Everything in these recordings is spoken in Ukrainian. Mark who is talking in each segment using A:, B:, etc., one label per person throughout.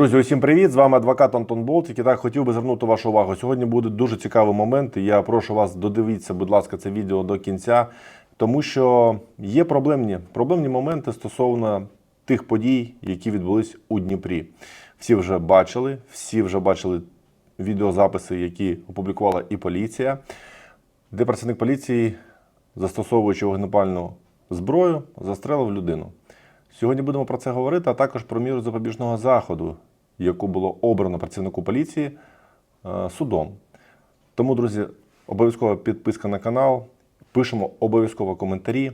A: Друзі, усім привіт! З вами адвокат Антон Болтик. І так хотів би звернути вашу увагу. Сьогодні буде дуже цікавий момент. і Я прошу вас додивіться, будь ласка, це відео до кінця, тому що є проблемні, проблемні моменти стосовно тих подій, які відбулись у Дніпрі. Всі вже бачили, всі вже бачили відеозаписи, які опублікувала і поліція, де працівник поліції, застосовуючи вогнепальну зброю, застрелив людину. Сьогодні будемо про це говорити, а також про міру запобіжного заходу, яку було обрано працівнику поліції е, судом. Тому, друзі, обов'язкова підписка на канал, пишемо обов'язково коментарі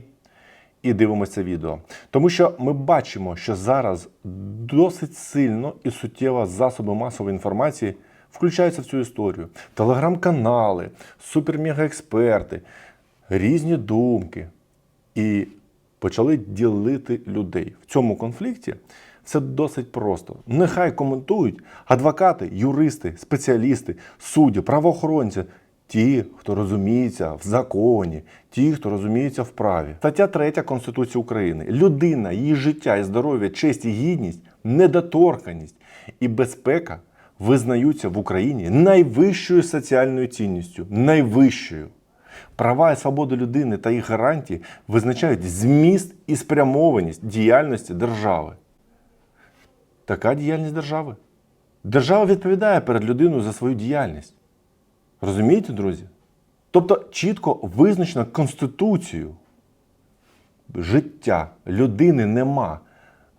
A: і дивимося відео. Тому що ми бачимо, що зараз досить сильно і суттєво засоби масової інформації включаються в цю історію. Телеграм-канали, супермегаексперти, різні думки. І почали ділити людей. В цьому конфлікті все досить просто. Нехай коментують адвокати, юристи, спеціалісти, судді, правоохоронці, ті, хто розуміється в законі, ті, хто розуміється в праві. Стаття 3 Конституції України. Людина, її життя і здоров'я, честь і гідність, недоторканість і безпека визнаються в Україні найвищою соціальною цінністю. Найвищою. Права і свободи людини та їх гарантії визначають зміст і спрямованість діяльності держави. Така діяльність держави. Держава відповідає перед людиною за свою діяльність. Розумієте, друзі? Тобто чітко визначено Конституцією. Життя людини нема.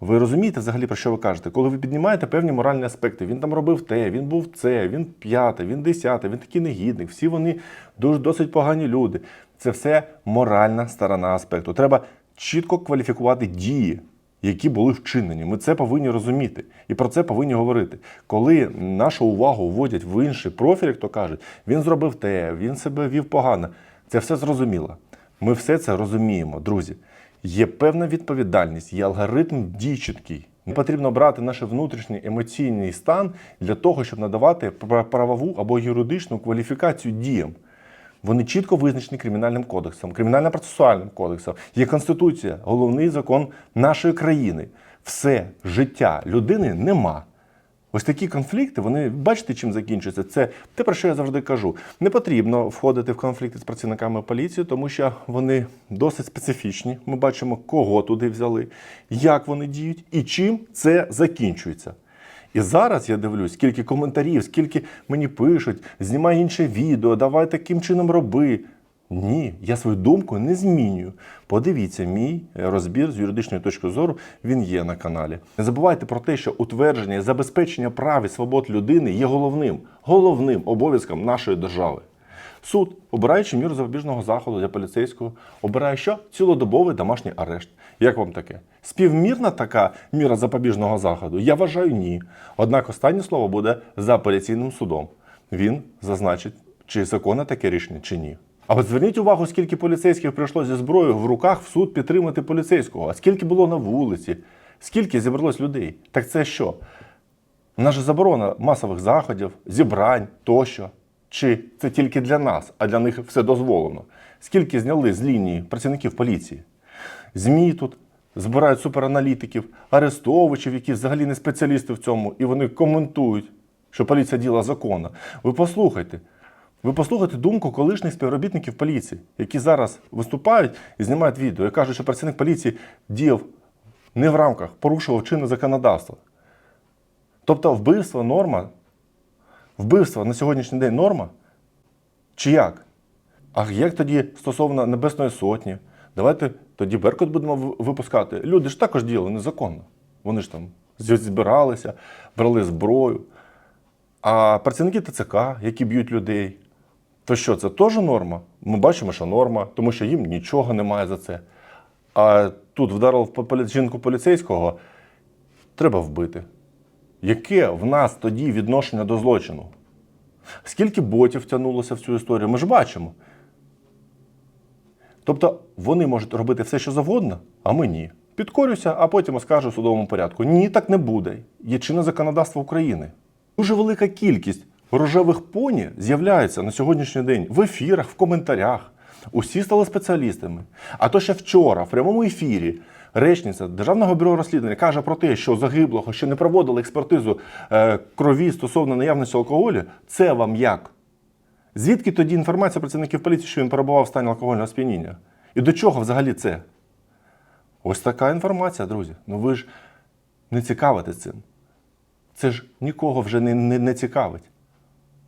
A: Ви розумієте взагалі, про що ви кажете? Коли ви піднімаєте певні моральні аспекти, він там робив те, він був це, він п'яте, він десяте, він такий негідник, всі вони дуже досить погані люди. Це все моральна сторона аспекту. Треба чітко кваліфікувати дії, які були вчинені. Ми це повинні розуміти і про це повинні говорити. Коли нашу увагу вводять в інший профіль, як то кажуть, він зробив те, він себе вів погано. Це все зрозуміло. Ми все це розуміємо, друзі. Є певна відповідальність, є алгоритм дій чіткий. Потрібно брати наш внутрішній емоційний стан для того, щоб надавати пра- правову або юридичну кваліфікацію діям. Вони чітко визначені кримінальним кодексом, кримінально-процесуальним кодексом. Є конституція, головний закон нашої країни. Все життя людини нема. Ось такі конфлікти, вони бачите, чим закінчуються. Це те, про що я завжди кажу. Не потрібно входити в конфлікти з працівниками поліції, тому що вони досить специфічні. Ми бачимо, кого туди взяли, як вони діють і чим це закінчується. І зараз я дивлюсь, скільки коментарів, скільки мені пишуть, знімай інше відео, давай таким чином роби. Ні, я свою думку не змінюю. Подивіться, мій розбір з юридичної точки зору він є на каналі. Не забувайте про те, що утвердження і забезпечення прав і свобод людини є головним, головним обов'язком нашої держави. Суд, обираючи міру запобіжного заходу для поліцейського, обирає що? Цілодобовий домашній арешт. Як вам таке? Співмірна така міра запобіжного заходу? Я вважаю ні. Однак останнє слово буде за апеляційним судом. Він зазначить, чи законне таке рішення, чи ні. А от зверніть увагу, скільки поліцейських прийшло зі зброєю в руках в суд підтримати поліцейського, а скільки було на вулиці, скільки зібралось людей. Так це що? У нас же заборона масових заходів, зібрань тощо. Чи це тільки для нас, а для них все дозволено? Скільки зняли з лінії працівників поліції? ЗМІ тут збирають супераналітиків, арестовувачів, які взагалі не спеціалісти в цьому, і вони коментують, що поліція діла законно. Ви послухайте. Ви послухайте думку колишніх співробітників поліції, які зараз виступають і знімають відео і кажуть, що працівник поліції діяв не в рамках, порушував чинне законодавство. Тобто вбивство норма, вбивство на сьогоднішній день норма? Чи як? А як тоді стосовно Небесної Сотні? Давайте тоді Беркут будемо випускати. Люди ж також діяли незаконно. Вони ж там збиралися, брали зброю. А працівники ТЦК, які б'ють людей, то що, це теж норма? Ми бачимо, що норма, тому що їм нічого немає за це. А тут вдарив жінку поліцейського, треба вбити. Яке в нас тоді відношення до злочину? Скільки ботів тягнулося в цю історію? Ми ж бачимо. Тобто вони можуть робити все, що завгодно, а ми ні. Підкорюся, а потім оскаржу в судовому порядку. Ні, так не буде. Є чинне законодавство України. Дуже велика кількість рожевих поні з'являється на сьогоднішній день в ефірах, в коментарях. Усі стали спеціалістами. А то ще вчора, в прямому ефірі, речниця Державного бюро розслідування каже про те, що загиблого, що не проводили експертизу е, крові стосовно наявності алкоголю, це вам як? Звідки тоді інформація працівників поліції, що він перебував в стані алкогольного сп'яніння? І до чого взагалі це? Ось така інформація, друзі. Ну ви ж не цікавитесь цим. Це ж нікого вже не, не, не цікавить.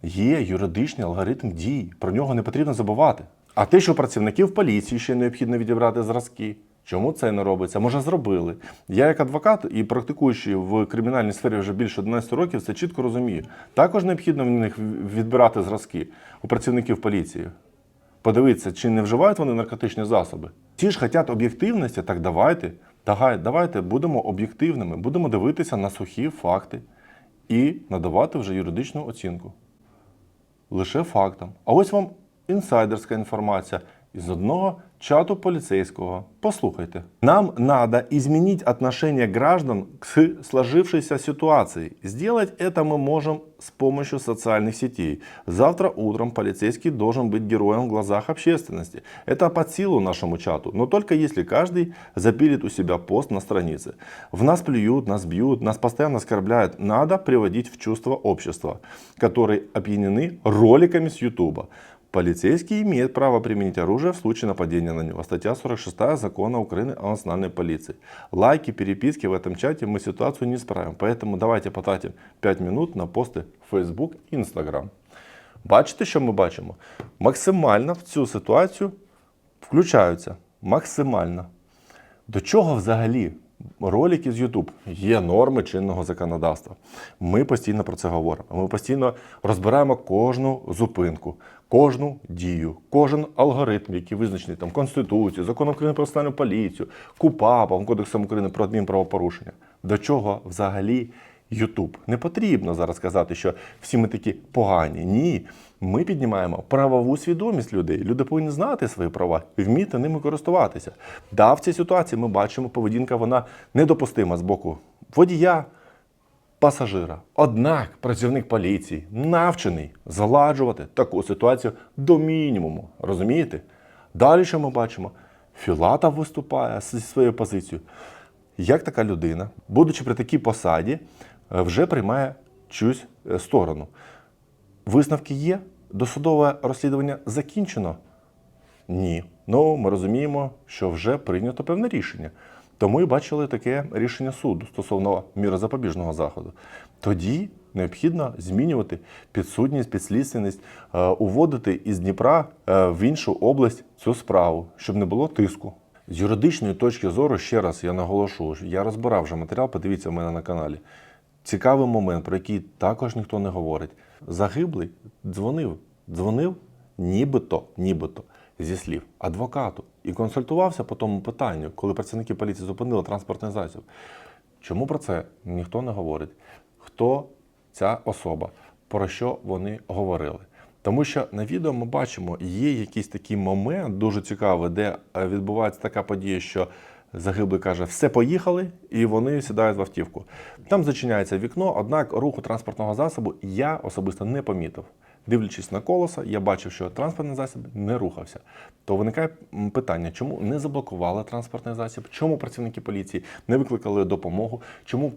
A: Є юридичний алгоритм дій, про нього не потрібно забувати. А те, що працівників поліції ще необхідно відібрати зразки. Чому це не робиться? Може, зробили. Я, як адвокат і практикуючий в кримінальній сфері вже більше 11 років, це чітко розумію. Також необхідно в них відбирати зразки у працівників поліції. Подивитися, чи не вживають вони наркотичні засоби. Ті ж хочуть об'єктивності, так давайте, давай- давайте будемо об'єктивними, будемо дивитися на сухі факти і надавати вже юридичну оцінку. Лише фактам. А ось вам інсайдерська інформація із одного чату полицейского. Послухайте. Нам надо изменить отношение граждан к сложившейся ситуации. Сделать это мы можем с помощью социальных сетей. Завтра утром полицейский должен быть героем в глазах общественности. Это под силу нашему чату, но только если каждый запилит у себя пост на странице. В нас плюют, нас бьют, нас постоянно оскорбляют. Надо приводить в чувство общества, которые опьянены роликами с Ютуба. Полицейский имеет право применить оружие в случае нападения на него. Статья 46 Закона Украины о национальной полиции. Лайки, переписки в этом чате мы ситуацию не исправим. Поэтому давайте потратим 5 минут на пости в Facebook і Instagram. Бачите, що ми бачимо? Максимально в цю ситуацію включаються. Максимально. До чого взагалі ролики з YouTube? Є норми чинного законодавства. Ми постійно про це говоримо. Ми постійно розбираємо кожну зупинку, кожну дію, кожен алгоритм, який визначений там Конституцією, законом України про національну поліцію, КУПАПом, Кодексом України про адмінправопорушення. До чого взагалі YouTube? Не потрібно зараз казати, що всі ми такі погані. Ні. Ми піднімаємо правову свідомість людей. Люди повинні знати свої права вміти ними користуватися. Да, в цій ситуації ми бачимо, поведінка вона недопустима з боку водія, пасажира. Однак працівник поліції навчений згладжувати таку ситуацію до мінімуму. Розумієте? Далі що ми бачимо? Філатов виступає зі своєю позицією. Як така людина, будучи при такій посаді, вже приймає чусь е, сторону. Висновки є? Досудове розслідування закінчено? Ні. Ну, ми розуміємо, що вже прийнято певне рішення. Тому і бачили таке рішення суду стосовно міри запобіжного заходу. Тоді необхідно змінювати підсудність, підслідственність, е, уводити із Дніпра е, в іншу область цю справу, щоб не було тиску. З юридичної точки зору, ще раз я наголошу, я розбирав вже матеріал, подивіться в мене на каналі. Цікавий момент, про який також ніхто не говорить. Загиблий дзвонив, дзвонив нібито, нібито зі слів адвокату і консультувався по тому питанню, коли працівники поліції зупинили транспортний засіб. Чому про це ніхто не говорить? Хто ця особа, про що вони говорили? Тому що на відео ми бачимо, є якийсь такий момент дуже цікавий, де е, відбувається така подія, що загиблий каже, все поїхали, і вони сідають в автівку. Там зачиняється вікно, однак руху транспортного засобу я особисто не помітив. Дивлячись на колеса, я бачив, що транспортний засіб не рухався. То виникає питання, чому не заблокували транспортний засіб, чому працівники поліції не викликали допомогу, чому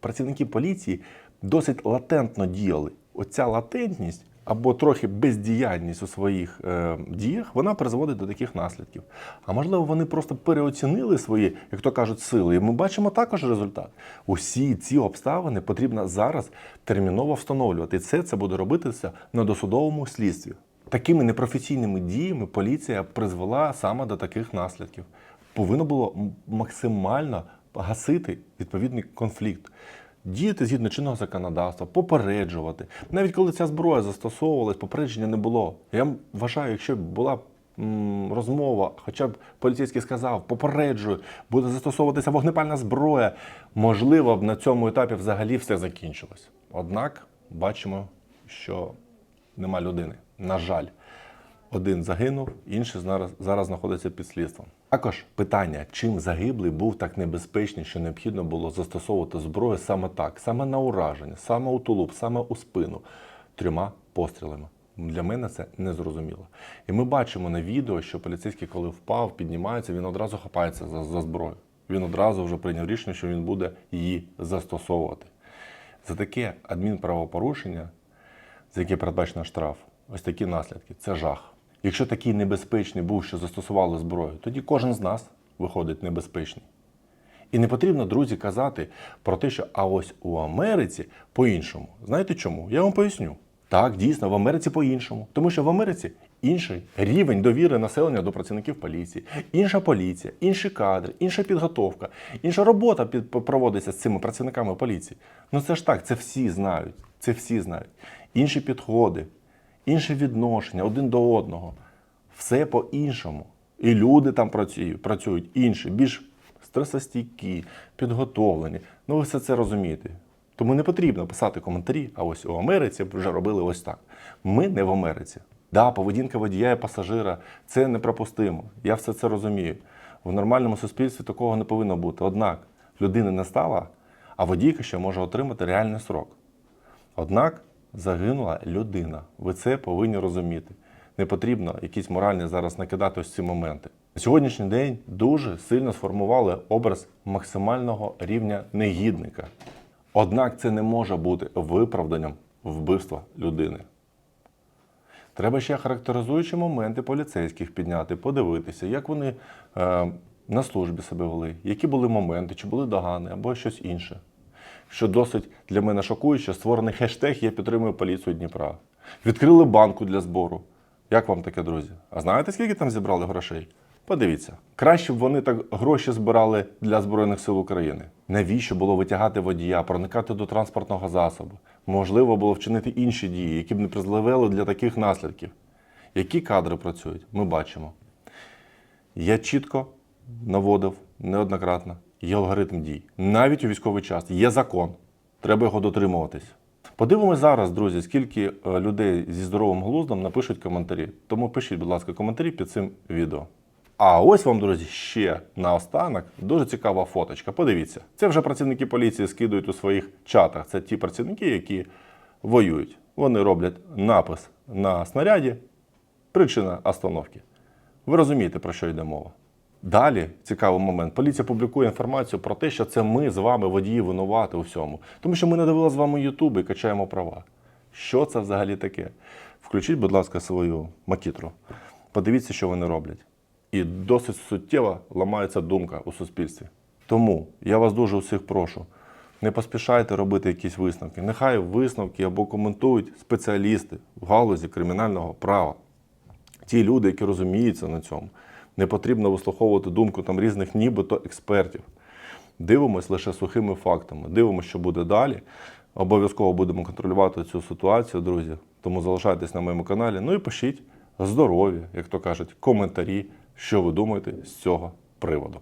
A: працівники поліції досить латентно діяли. Оця латентність або трохи бездіяльність у своїх е, діях, вона призводить до таких наслідків. А можливо, вони просто переоцінили свої, як то кажуть, сили. І ми бачимо також результат. Усі ці обставини потрібно зараз терміново встановлювати. І це, це буде робитися на досудовому слідстві. Такими непрофесійними діями поліція призвела саме до таких наслідків. Повинно було максимально гасити відповідний конфлікт. Діяти згідно чинного законодавства, попереджувати. Навіть коли ця зброя застосовувалась, попередження не було. Я вважаю, якщо була м, розмова, хоча б поліцейський сказав, попереджую, буде застосовуватися вогнепальна зброя, можливо б на цьому етапі взагалі все закінчилось. Однак бачимо, що нема людини. На жаль, один загинув, інший зараз, зараз знаходиться під слідством. Також питання, чим загиблий був так небезпечний, що необхідно було застосовувати зброю саме так, саме на ураження, саме у тулуб, саме у спину, трьома пострілами. Для мене це незрозуміло. І ми бачимо на відео, що поліцейський, коли впав, піднімається, він одразу хапається за, за зброю. він одразу вже прийняв рішення, що він буде її застосовувати. За таке адмінправопорушення, за яке передбачено штраф, ось такі наслідки це жах. Якщо такий небезпечний був, що застосували зброю, тоді кожен з нас виходить небезпечний. І не потрібно, друзі, казати про те, що а ось у Америці по-іншому. Знаєте чому? Я вам поясню. Так, дійсно, в Америці по-іншому. Тому що в Америці інший рівень довіри населення до працівників поліції, інша поліція, інші кадри, інша підготовка, інша робота проводиться з цими працівниками поліції. Ну це ж так, це всі знають. Це всі знають. Інші підходи, інше відношення один до одного. Все по-іншому. І люди там працюють, працюють інші, більш стресостійкі, підготовлені. Ну, ви все це розумієте. Тому не потрібно писати коментарі, а ось у Америці вже робили ось так. Ми не в Америці. Да, поведінка водія і пасажира це неприпустимо. Я все це розумію. В нормальному суспільстві такого не повинно бути. Однак людини не стало, а водійка ще може отримати реальний срок. Однак загинула людина. Ви це повинні розуміти. Не потрібно якісь моральні зараз накидати ось ці моменти. На сьогоднішній день дуже сильно сформували образ максимального рівня негідника. Однак це не може бути виправданням вбивства людини. Треба ще характеризуючі моменти поліцейських підняти, подивитися, як вони е, на службі себе вели, які були моменти, чи були догани або щось інше. Що досить для мене шокуюче, створений хештег Я підтримую поліцію Дніпра. Відкрили банку для збору. Як вам таке, друзі? А знаєте, скільки там зібрали грошей? Подивіться, краще б вони так гроші збирали для Збройних сил України. Навіщо було витягати водія, проникати до транспортного засобу? Можливо, було вчинити інші дії, які б не призвели для таких наслідків. Які кадри працюють, ми бачимо. Я чітко наводив неоднократно. Є алгоритм дій. Навіть у військовий час є закон. Треба його дотримуватись. Подивимось зараз, друзі, скільки е, людей зі здоровим глуздом напишуть коментарі. Тому пишіть, будь ласка, коментарі під цим відео. А ось вам, друзі, ще наостанок дуже цікава фоточка. Подивіться, це вже працівники поліції скидують у своїх чатах. Це ті працівники, які воюють. Вони роблять напис на снаряді, причина остановки. Ви розумієте, про що йде мова. Далі цікавий момент. Поліція публікує інформацію про те, що це ми з вами водії винувати у всьому. Тому що ми не дивилися з вами Ютуб і качаємо права. Що це взагалі таке? Включіть, будь ласка, свою макітру. Подивіться, що вони роблять. І досить суттєво ламається думка у суспільстві. Тому я вас дуже усіх прошу. Не поспішайте робити якісь висновки. Нехай висновки або коментують спеціалісти в галузі кримінального права ті люди, які розуміються на цьому. Не потрібно вислуховувати думку там різних нібито експертів. Дивимось лише сухими фактами. Дивимося, що буде далі. Обов'язково будемо контролювати цю ситуацію, друзі. Тому залишайтесь на моєму каналі. Ну і пишіть здорові, як то кажуть, коментарі, що ви думаєте з цього приводу.